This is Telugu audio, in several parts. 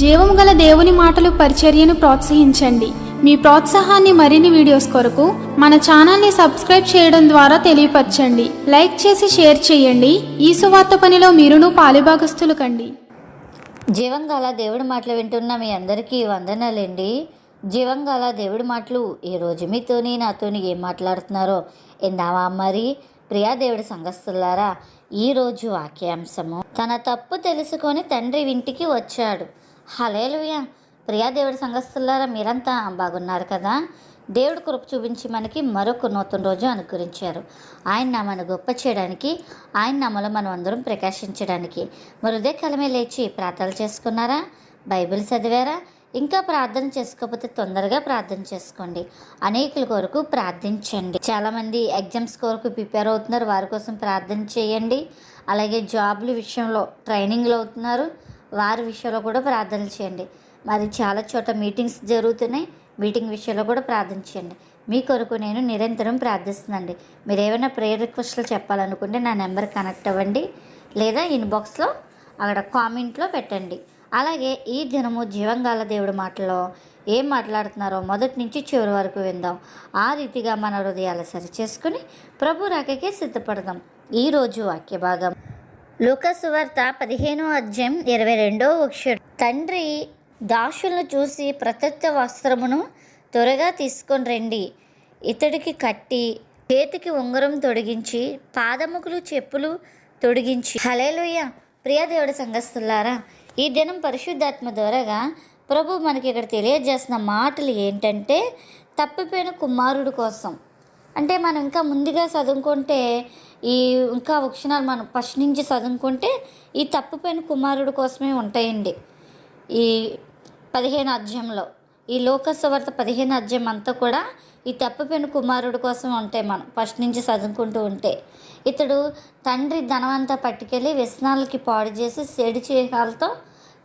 జీవం గల దేవుని మాటలు పరిచర్యను ప్రోత్సహించండి. మీ ప్రోత్సాహాన్ని మరిన్ని వీడియోస్ కొరకు మన ఛానల్ని సబ్స్క్రైబ్ చేయడం ద్వారా తెలియపరచండి. లైక్ చేసి షేర్ చేయండి. ఈ సువార్త పనిలో మీరును పాలుభాగస్తులు కండి. జీవంగాల దేవుడి మాటలు వింటున్న మీ అందరికీ వందనాలండి. జీవంగాల దేవుడి మాటలు ఈరోజు మీతోని నాతోని ఏం మాట్లాడుతున్నారో ఇందామా మరి? ప్రియా దేవుడి సంఘస్థులారా ఈరోజు వాక్యాంశము తన తప్పు తెలుసుకొని తండ్రి ఇంటికి వచ్చాడు. హలేలుయ ప్రియా దేవుడి సంఘస్థులారా మీరంతా బాగున్నారు కదా? దేవుడు కృప చూపించి మనకి మరొక నూతన రోజు అనుకరించారు ఆయన నామను గొప్ప చేయడానికి ఆయన నామలో మనం అందరం ప్రకాశించడానికి. మరి ఉదయ లేచి ప్రార్థనలు చేసుకున్నారా? బైబిల్ చదివారా? ఇంకా ప్రార్థన చేసుకోకపోతే తొందరగా ప్రార్థన చేసుకోండి. అనేకుల కొరకు ప్రార్థించండి. చాలామంది ఎగ్జామ్స్ కొరకు ప్రిపేర్ అవుతున్నారు వారి కోసం ప్రార్థన చేయండి. అలాగే జాబ్ల విషయంలో ట్రైనింగ్లు అవుతున్నారు. వారి విషయంలో కూడా ప్రార్థనలు చేయండి. మరి చాలా చోట మీటింగ్స్ జరుగుతున్నాయి. మీటింగ్ విషయంలో కూడా ప్రార్థించండి మీ కొరకు నేను నిరంతరం ప్రార్థిస్తుందండి మీరు ఏమైనా ప్రేయర్ రిక్వెస్ట్లు చెప్పాలనుకుంటే నా నెంబర్ కనెక్ట్ అవ్వండి. లేదా ఇన్బాక్స్లో అక్కడ కామెంట్లో పెట్టండి. అలాగే ఈ దినము జీవంగాల దేవుడి మాటలో ఏం మాట్లాడుతున్నారో మొదటి నుంచి చివరి వరకు విందాం. ఆ రీతిగా మన హృదయాలు సరి చేసుకుని ప్రభు రాకకే సిద్ధపడదాం. ఈరోజు వాక్య భాగం లూకసువార్త పదిహేనో అధ్యాయం ఇరవై రెండో వక్షుడు తండ్రి దాసులను చూసి ప్రత్యత్త వస్త్రమును త్వరగా తీసుకొని రండి. ఇతడికి కట్టి చేతికి ఉంగరం తొడిగించి పాదముకులు చెప్పులు తొడిగించి. హలేలుయ్య ప్రియదేవుడి సంఘస్థులారా ఈ దినం పరిశుద్ధాత్మ ద్వారాగా ప్రభు మనకి ఇక్కడ తెలియజేస్తున్న మాటలు ఏంటంటే తప్పిపోయిన కుమారుడు కోసం. అంటే మనం ఇంకా ముందుగా చదువుకుంటే ఈ ఇంకా వక్షణాలు మనం ఫస్ట్ నుంచి చదువుకుంటే ఈ తప్పిపోయిన కుమారుడు కోసమే ఉంటాయండి. ఈ పదిహేను అధ్యాయంలో ఈ లోకస్వార్త పదిహేను అధ్యాయం అంతా కూడా ఈ తప్పిపోయిన కుమారుడు కోసం ఉంటాయి మనం ఫస్ట్ నుంచి చదువుకుంటూ ఉంటే. ఇతడు తండ్రి ధనమంతా పట్టుకెళ్ళి వ్యసనాలకి పాడు చేసి సెడి చేయాలతో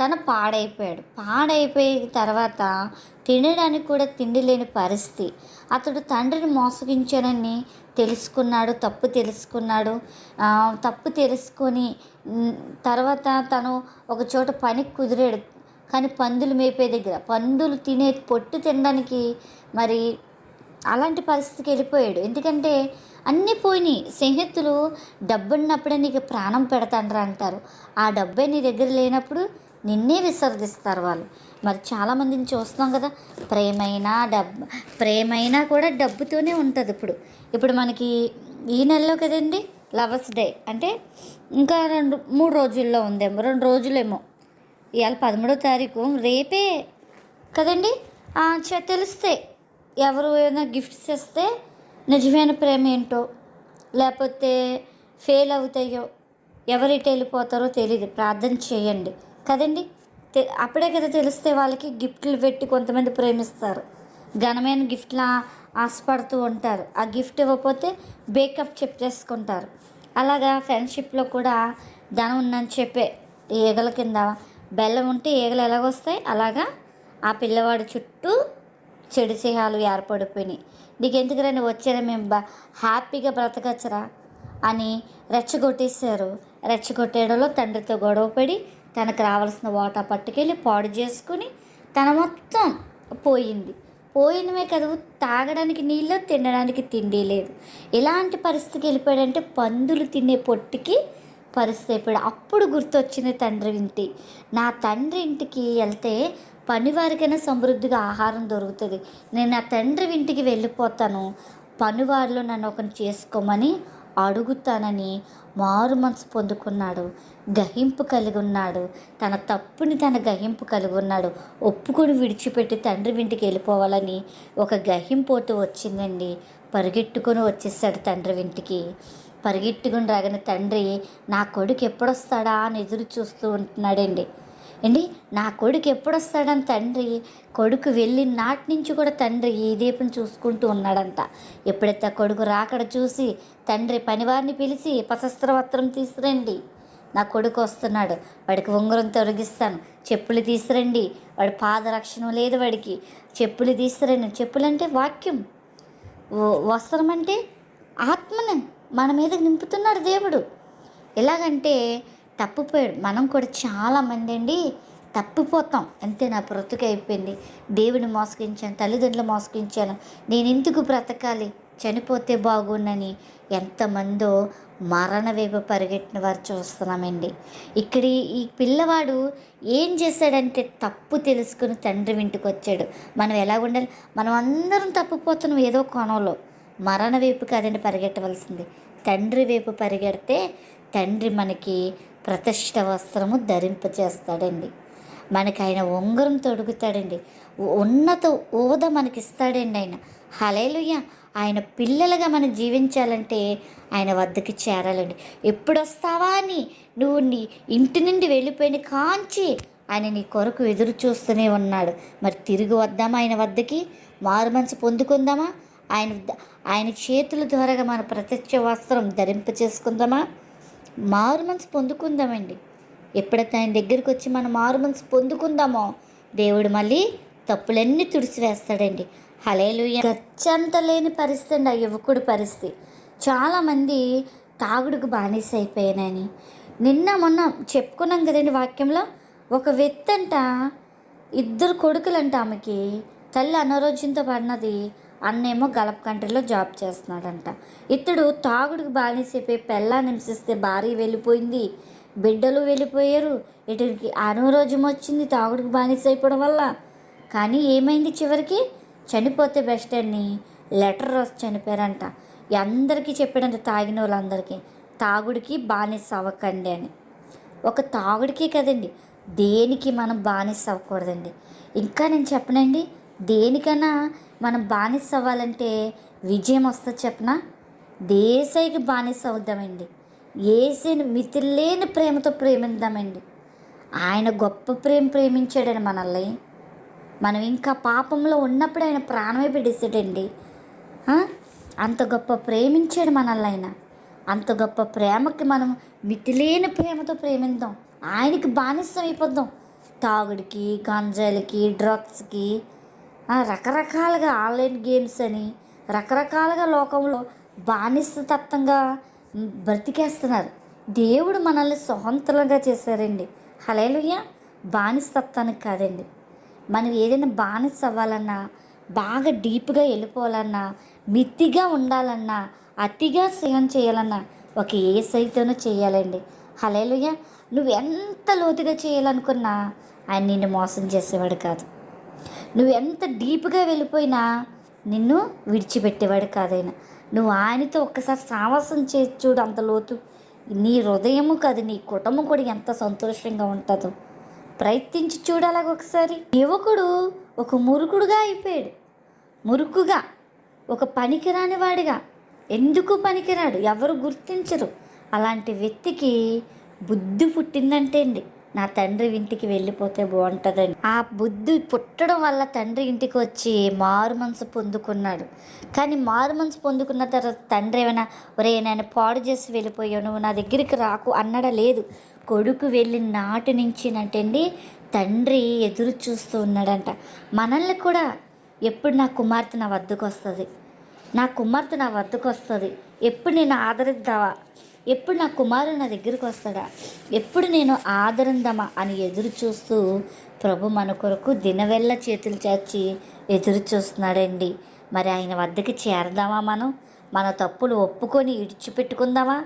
తను పాడైపోయాడు. పాడైపోయిన తర్వాత తినడానికి కూడా తిండి లేని పరిస్థితి. అతడు తండ్రిని మోసగించానని తెలుసుకున్నాడు తప్పు తెలుసుకున్నాడు. తప్పు తెలుసుకొని తర్వాత తను ఒక చోట పనికి కుదిరాడు. కానీ పందులు మేపే దగ్గర పందులు తినే పొట్టు తినడానికి మరి అలాంటి పరిస్థితికి వెళ్ళిపోయాడు. ఎందుకంటే అన్నీ పోయినాయి. స్నేహితులు డబ్బున్నప్పుడే నీకు ప్రాణం పెడతాండ్రా అంటారు. ఆ డబ్బే నీ దగ్గర లేనప్పుడు నిన్నే విసర్జిస్తారు వాళ్ళు. మరి చాలామందిని చూస్తున్నాం కదా ప్రేమైనా డబ్బు ప్రేమైనా కూడా డబ్బుతోనే ఉంటుంది ఇప్పుడు. ఇప్పుడు మనకి ఈ నెలలో కదండి లవర్స్ డే. అంటే ఇంకా రెండు మూడు రోజుల్లో ఉందేమో రెండు రోజులేమో. ఇవాళ పదమూడో తారీఖు రేపే కదండి. తెలిస్తే ఎవరు ఏమైనా గిఫ్ట్స్ ఇస్తే నిజమైన ప్రేమ ఏంటో లేకపోతే ఫెయిల్ అవుతాయో ఎవరిటి వెళ్ళిపోతారో తెలియదు ప్రార్థన చేయండి. కదండి? తె- అప్పుడే కదా తెలిస్తే వాళ్ళకి గిఫ్ట్లు పెట్టి కొంతమంది ప్రేమిస్తారు. ఘనమైన గిఫ్ట్లా ఆశపడుతూ ఉంటారు. ఆ గిఫ్ట్ ఇవ్వకపోతే బేకప్ చెప్పేసుకుంటారు అలాగా ఫ్రెండ్షిప్లో కూడా ధనం ఉందని చెప్పే ఈగల కింద బెల్లం ఉంటే ఈగలు ఎలాగొస్తాయి? అలాగా ఆ పిల్లవాడి చుట్టూ చెడు చేయాలు ఏర్పడిపోయినాయి. నీకు ఎందుకు వచ్చారా మేము బా హ్యాపీగా బ్రతకచ్చరా? అని రెచ్చగొట్టేశారు. రెచ్చగొట్టేయడంలో తండ్రితో గొడవపడి తనకు రావాల్సిన వాటా పట్టుకెళ్ళి పాడు చేసుకుని తన మొత్తం పోయింది. పోయినమే కదా తాగడానికి నీళ్ళు తినడానికి తిండి లేదు. ఎలాంటి పరిస్థితికి వెళ్ళిపోయాడంటే పందులు తినే పొట్టికి పరిస్థితి అయిపోయాడు. అప్పుడు గుర్తొచ్చింది తండ్రి ఇంటి. నా తండ్రి ఇంటికి వెళ్తే పనివారికైనా సమృద్ధిగా ఆహారం దొరుకుతుంది. నేను నా తండ్రి ఇంటికి వెళ్ళిపోతాను. పనివారిలో నన్ను ఒకరిని చేసుకోమని అడుగుతానని మారు మనసు పొందుకున్నాడు. గహింపు కలిగి ఉన్నాడు తన తప్పుని తన గహింపు కలిగి ఉన్నాడు ఒప్పుకొని విడిచిపెట్టి తండ్రి ఇంటికి వెళ్ళిపోవాలని ఒక గహింపోటు వచ్చిందండి. పరిగెట్టుకొని వచ్చేసాడు తండ్రి ఇంటికి. పరిగెట్టుకుని రాగానే తండ్రి నా కొడుకు ఎప్పుడొస్తాడా? అని ఎదురు చూస్తూ ఉంటున్నాడండి. ఏంటి? నా కొడుకు ఎప్పుడొస్తాడని తండ్రి? కొడుకు వెళ్ళిన నాటి నుంచి కూడా తండ్రి ఈ దీపం చూసుకుంటూ ఉన్నాడంట. ఎప్పుడైతే కొడుకు రాకడ చూసి తండ్రి పనివారిని పిలిచి పశస్త్ర వస్త్రం తీసుకురండి. నా కొడుకు వస్తున్నాడు. వాడికి ఉంగరం తొలగిస్తాను. చెప్పులు తీసురండి వాడి పాదరక్షణ లేదు వాడికి. చెప్పులు తీసురండి చెప్పులు అంటే వాక్యం వస్త్రం అంటే ఆత్మను మన మీద నింపుతున్నాడు దేవుడు. ఎలాగంటే తప్పిపోయాడు. మనం కూడా చాలామంది అండి తప్పిపోతాం. అంతే నా బ్రతుకు అయిపోయింది. దేవుని మోసగించాను తల్లిదండ్రులు మోసగించాను. నేను ఎందుకు బ్రతకాలి? చనిపోతే బాగున్నని ఎంతమందో మరణ వైపు పరిగెట్టిన వారు చూస్తున్నామండి. ఇక్కడ ఈ- ఈ పిల్లవాడు ఏం చేశాడంటే తప్పు తెలుసుకుని తండ్రి ఇంటికి వచ్చాడు. మనం ఎలా ఉండాలి? మనం అందరం తప్పిపోతున్నాం ఏదో కోణంలో. మరణ వైపు కాదండి పరిగెట్టవలసింది. తండ్రి వైపు పరిగెడితే తండ్రి మనకి ప్రతిష్ట వస్త్రము ధరింపచేస్తాడండి. మనకి ఆయన ఉంగరం తొడుగుతాడండి. ఉన్నత ఊద మనకి ఇస్తాడండి ఆయన. హలేలుయ్య ఆయన పిల్లలుగా మనం జీవించాలంటే ఆయన వద్దకి చేరాలండి. ఎప్పుడొస్తావా అని నువ్వు నీ ఇంటి నుండి వెళ్ళిపోయిన కాంచి ఆయన నీ కొరకు ఎదురు చూస్తూనే ఉన్నాడు. మరి తిరిగి వద్దామా ఆయన వద్దకి? మారు మనసు పొందుకుందామా? ఆయన ఆయన చేతుల ద్వారాగా మన ప్రత్యక్ష వస్త్రం ధరింప చేసుకుందామా మారు మనసు పొందుకుందామండి. ఎప్పుడైతే ఆయన దగ్గరికి వచ్చి మనం మారు మనసు పొందుకుందామో దేవుడు మళ్ళీ తప్పులన్నీ తుడిచివేస్తాడండి. హలేలు గచ్చంత లేని పరిస్థితి అండి ఆ యువకుడి పరిస్థితి. చాలామంది తాగుడుకు బానిస అయిపోయానని నిన్న మొన్న చెప్పుకున్నాం కదండి వాక్యంలో ఒక వ్యక్తి అంట ఇద్దరు కొడుకులంట ఆమెకి తల్లి అనారోగ్యంతో పడినది అన్నేమో గలప్ కంట్రీలో జాబ్ చేస్తున్నాడంట. ఇతడు తాగుడికి బానిసైపోయి పెళ్ళాన్ని హింసిస్తే భార్య వెళ్ళిపోయింది. బిడ్డలు వెళ్ళిపోయారు. ఇతడికి అనారోగ్యం వచ్చింది తాగుడికి బానిసైపోవడం అయిపోవడం వల్ల. కానీ ఏమైంది చివరికి? చనిపోతే బెస్ట్ అని లెటర్ రాసి చనిపోయారంట. అందరికీ చెప్పాడంట తాగిన వాళ్ళందరికీ తాగుడికి బానిస అవ్వకండి అని. ఒక తాగుడికే కదండి. దేనికి మనం బానిస అవ్వకూడదండి? ఇంకా నేను చెప్పనండి దేనికన్నా మనం బానిస అవ్వాలంటే విజయం వస్తుంది చెప్పనా? దేశాయికి బానిస అవుద్దామండి ఏసీని మితిలేని ప్రేమతో ప్రేమిద్దామండి. ఆయన గొప్ప ప్రేమ ప్రేమించాడని మనల్ని. మనం ఇంకా పాపంలో ఉన్నప్పుడు ఆయన ప్రాణమే పెట్టేసాడండి అంత గొప్ప ప్రేమించాడు మనల్ని ఆయన. అంత గొప్ప ప్రేమకి మనం మితిలేని ప్రేమతో ప్రేమిద్దాం. ఆయనకి బానిసం అయిపోద్దాం తాగుడికి గంజాయిలకి డ్రగ్స్కి రకరకాలుగా ఆన్లైన్ గేమ్స్ అని రకరకాలుగా లోకంలో బానిసతత్వంగా బ్రతికేస్తున్నారు. దేవుడు మనల్ని స్వతంత్రంగా చేశారండి. హలేలుయ్య బానిసతత్వానికి కాదండి. మనం ఏదైనా బానిస అవ్వాలన్నా బాగా డీప్గా వెళ్ళిపోవాలన్నా మితిగా ఉండాలన్నా అతిగా సేవం చేయాలన్నా ఒక ఏ సైతోనూ చేయాలండి. హలేలుయ్య నువ్వు ఎంత లోతుగా చేయాలనుకున్నా ఆయన నిన్ను మోసం చేసేవాడు కాదు. నువ్వు ఎంత డీప్గా వెళ్ళిపోయినా నిన్ను విడిచిపెట్టేవాడు కాదైనా. నువ్వు ఆయనతో ఒక్కసారి సావాసం చేసి చూడు అంత లోతు. నీ హృదయము కాదు నీ కుటుంబం కూడా ఎంత సంతోషంగా ఉంటుందో. ప్రయత్నించి చూడాలి ఒకసారి. యువకుడు ఒక మురుకుడుగా అయిపోయాడు. మురుకుగా ఒక పనికిరాని వాడిగా. ఎందుకు పనికిరాడు? ఎవరు గుర్తించరు. అలాంటి వ్యక్తికి బుద్ధి పుట్టిందంటే అండి నా తండ్రి ఇంటికి వెళ్ళిపోతే బాగుంటుందని. ఆ బుద్ధి పుట్టడం వల్ల తండ్రి ఇంటికి వచ్చి మారు మనసు పొందుకున్నాడు. కానీ మారు మనసు పొందుకున్న తర్వాత తండ్రి ఏమైనా ఒరే నేను పాడు చేసి వెళ్ళిపోయావు నువ్వు నా దగ్గరికి రాకు అన్నడా? లేదు. కొడుకు వెళ్ళిన నాటి అండి తండ్రి ఎదురు చూస్తూ ఉన్నాడంట. మనల్ని కూడా ఎప్పుడు నా కుమార్తె నా వద్దకు వస్తుంది? నా కుమార్తె నా వద్దకు వస్తుంది? ఎప్పుడు నేను ఆదరిద్దావా? ఎప్పుడు నా కుమారుడు నా దగ్గరికి వస్తాడా? ఎప్పుడు నేను ఆదరిందమా అని ఎదురు చూస్తూ ప్రభు మన కొరకు దినవెల్ల చేతులు చేర్చి ఎదురు చూస్తున్నాడండి. మరి ఆయన వద్దకి చేరదామా మనం? మన తప్పులు ఒప్పుకొని ఇడిచిపెట్టుకుందామా?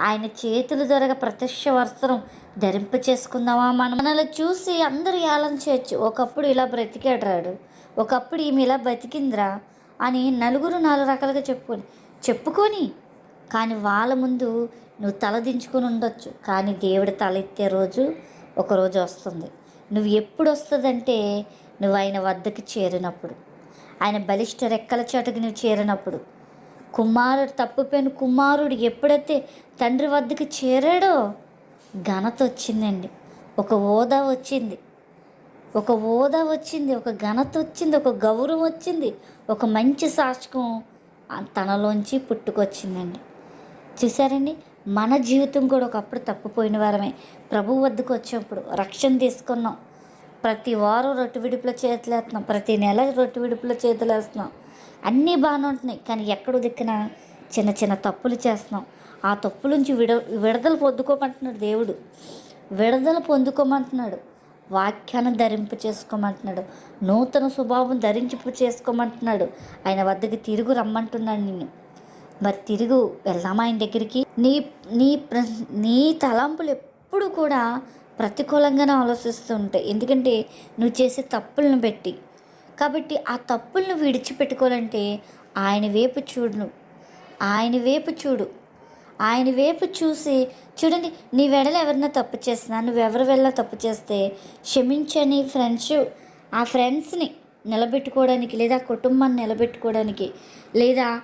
ఆయన చేతులు దొరక ప్రత్యక్ష వస్త్రం ధరింప చేసుకుందామా మనం? మనల్ని చూసి అందరూ ఏలం చేయొచ్చు ఒకప్పుడు ఇలా బ్రతికెడరాడు ఒకప్పుడు ఈమె ఇలా బతికిందిరా అని నలుగురు నాలుగు రకాలుగా చెప్పుకొని చెప్పుకొని కానీ వాళ్ళ ముందు నువ్వు తలదించుకుని ఉండొచ్చు. కానీ దేవుడు తల ఎత్తే రోజు ఒకరోజు వస్తుంది. నువ్వు ఎప్పుడు వస్తుందంటే నువ్వు ఆయన వద్దకు చేరినప్పుడు. ఆయన బలిష్ట రెక్కల చాటుకు నువ్వు చేరినప్పుడు. కుమారుడు తప్పుపోయిన కుమారుడు ఎప్పుడైతే తండ్రి వద్దకు చేరాడో ఘనత వచ్చిందండి. ఒక హోదా వచ్చింది. ఒక హోదా వచ్చింది. ఒక ఘనత వచ్చింది. ఒక గౌరవం వచ్చింది. ఒక మంచి శాసకం తనలోంచి పుట్టుకొచ్చిందండి. చూసారండి మన జీవితం కూడా ఒకప్పుడు తప్పిపోయిన వారమే. ప్రభు వద్దకు వచ్చినప్పుడు రక్షణ తీసుకున్నాం. ప్రతి వారం రొట్టె విడుపులో చేతులు వేస్తున్నాం. ప్రతి నెల రొట్టె విడుపులో చేతులేస్తున్నాం అన్నీ బాగానే ఉంటున్నాయి. కానీ ఎక్కడో దిక్కున చిన్న చిన్న తప్పులు చేస్తున్నాం. ఆ తప్పు నుంచి విడ విడుదల పొందుకోమంటున్నాడు దేవుడు. విడుదల పొందుకోమంటున్నాడు. వాక్యాన్ని ధరింపు చేసుకోమంటున్నాడు. నూతన స్వభావం ధరింపు చేసుకోమంటున్నాడు. ఆయన వద్దకు తిరుగు రమ్మంటున్నాడు నిన్ను. మరి తిరుగు వెళ్దామా ఆయన దగ్గరికి? నీ నీ ప్ర నీ తలంపులు ఎప్పుడు కూడా ప్రతికూలంగానే ఆలోచిస్తూ ఉంటాయి ఎందుకంటే నువ్వు చేసే తప్పులను బట్టి. కాబట్టి ఆ తప్పులను విడిచిపెట్టుకోవాలంటే ఆయన వైపు చూడు నువ్వు ఆయన వైపు చూడు. ఆయన వైపు చూసి చూడండి నీ వెడలు ఎవరైనా తప్పు చేసినా నువ్వెవరి వెళ్ళ తప్పు చేస్తే క్షమించని ఫ్రెండ్స్ ఆ ఫ్రెండ్స్ని నిలబెట్టుకోవడానికి లేదా కుటుంబాన్ని నిలబెట్టుకోవడానికి లేదా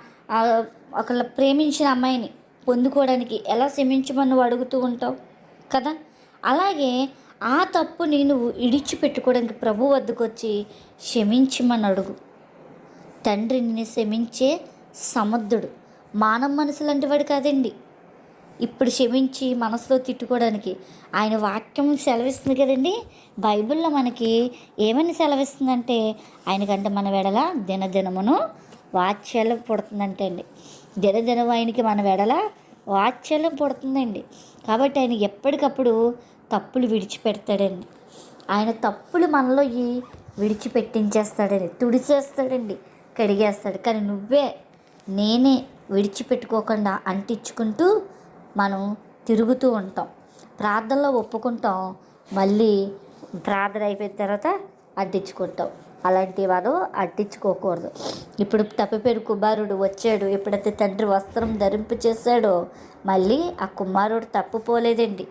ఒకళ్ళ ప్రేమించిన అమ్మాయిని పొందుకోవడానికి ఎలా క్షమించమని నువ్వు అడుగుతూ ఉంటావు? కదా? అలాగే ఆ తప్పుని నువ్వు ఇడిచి ఇడిచిపెట్టుకోవడానికి ప్రభు వద్దకు వచ్చి క్షమించమని అడుగు. తండ్రి నిన్ను క్షమించే సముద్రుడు మానవ మనసు లాంటి వాడు కాదండి. ఇప్పుడు క్షమించి మనసులో తిట్టుకోవడానికి ఆయన వాక్యం సెలవిస్తుంది కదండి. బైబిల్లో మనకి ఏమని సెలవిస్తుందంటే ఆయనకంటే మన వెడల దినదినమును వాత్సల్యం పుడుతుందంటండి దినదినం ఆయనకి మన వెడల వాత్సల్యం పుడుతుందండి. కాబట్టి ఆయన ఎప్పటికప్పుడు తప్పులు విడిచిపెడతాడండి. ఆయన తప్పులు మనలో ఈ విడిచిపెట్టించేస్తాడండి. తుడిచేస్తాడండి. కడిగేస్తాడు. కానీ నువ్వే నేనే విడిచిపెట్టుకోకుండా అంటించుకుంటూ మనం తిరుగుతూ ఉంటాం. ప్రార్థనలో ఒప్పుకుంటాం. మళ్ళీ ప్రార్థన అయిపోయిన తర్వాత అడ్డించుకుంటాం అలాంటి మనం అడ్డించుకోకూడదు. ఇప్పుడు తప్పిపోయిన కుమారుడు వచ్చాడు. ఎప్పుడైతే తండ్రి వస్త్రం ధరింపు చేశాడో మళ్ళీ ఆ కుమారుడు తప్పుపోలేదండి.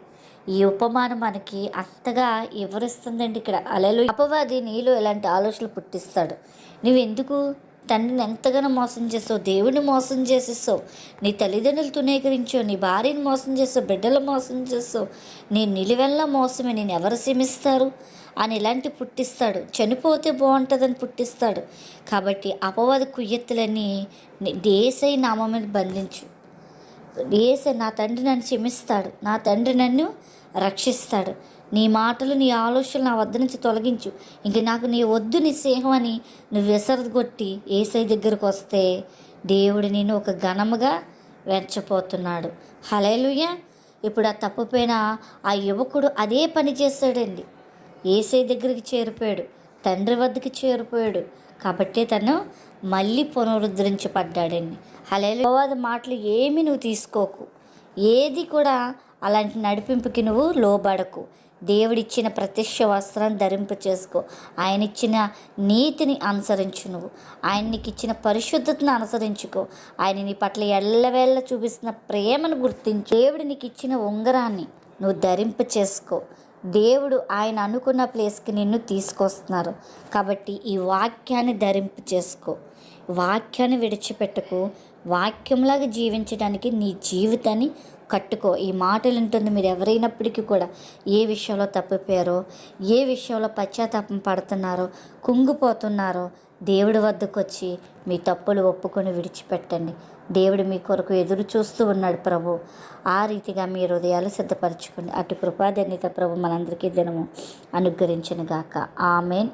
ఈ ఉపమానం మనకి అంతగా వివరిస్తుందండి ఇక్కడ. అలలు. అపవాది నీలో ఇలాంటి ఆలోచనలు పుట్టిస్తాడు. నువ్వెందుకు? తండ్రిని ఎంతగానో మోసం చేస్తావు దేవుడిని మోసం చేసేస్తావు నీ తల్లిదండ్రులు తునీకరించావు నీ భార్యని మోసం చేస్తావు బిడ్డలు మోసం చేస్తావు నీ నిలువెల్లా మోసమే. నేను ఎవరు సీమిస్తారు అని ఇలాంటి పుట్టిస్తాడు. చనిపోతే బాగుంటుందని పుట్టిస్తాడు. కాబట్టి అపవాది కుయ్యత్తులని నీ దేశై నామం మీద బంధించు. ఏసే నా తండ్రి నన్ను క్షమిస్తాడు. నా తండ్రి నన్ను రక్షిస్తాడు. నీ మాటలు నీ ఆలోచనలు నా వద్ద నుంచి తొలగించు. ఇంక నాకు నీ వద్దు నీ స్నేహం అని నువ్వు విసరగొట్టి ఏసై దగ్గరకు వస్తే దేవుడు నేను ఒక ఘనముగా వెంచపోతున్నాడు హలేలుయ్య ఇప్పుడు ఆ తప్పుపైన ఆ యువకుడు అదే పని చేస్తాడండి. ఏసై దగ్గరికి చేరిపోయాడు తండ్రి వద్దకు చేరిపోయాడు. కాబట్టి తను మళ్ళీ పునరుద్ధరించబడ్డాడండి. హలేలువాది మాటలు ఏమి నువ్వు తీసుకోకు. ఏది కూడా అలాంటి నడిపింపుకి నువ్వు లోబడకు. దేవుడిచ్చిన ప్రత్యక్ష వస్త్రాన్ని ధరింప చేసుకో. ఆయన ఇచ్చిన నీతిని అనుసరించు నువ్వు. ఆయన నీకు ఇచ్చిన పరిశుద్ధతను అనుసరించుకో. ఆయన నీ పట్ల ఎల్లవేళ్ళ చూపిస్తున్న ప్రేమను గుర్తించు. దేవుడు నీకు ఇచ్చిన ఉంగరాన్ని నువ్వు ధరింప చేసుకో. దేవుడు ఆయన అనుకున్న ప్లేస్కి నిన్ను తీసుకొస్తున్నారు. కాబట్టి ఈ వాక్యాన్ని ధరింపు చేసుకో. వాక్యాన్ని విడిచిపెట్టకు. వాక్యంలాగా జీవించడానికి నీ జీవితాన్ని కట్టుకో. ఈ మాటలు ఉంటుంది మీరు ఎవరైనప్పటికీ కూడా ఏ విషయంలో తప్పిపోయారో ఏ విషయంలో పశ్చాత్తాపం పడుతున్నారో కుంగిపోతున్నారో దేవుడి వద్దకు వచ్చి మీ తప్పులు ఒప్పుకొని విడిచిపెట్టండి. దేవుడు మీ కొరకు ఎదురు చూస్తూ ఉన్నాడు ప్రభు. ఆ రీతిగా మీ హృదయాలు సిద్ధపరచుకోండి. అటు కృపాధన్యత ప్రభు మనందరికీ దినము అనుగ్రహించిన గాక ఆమెన్.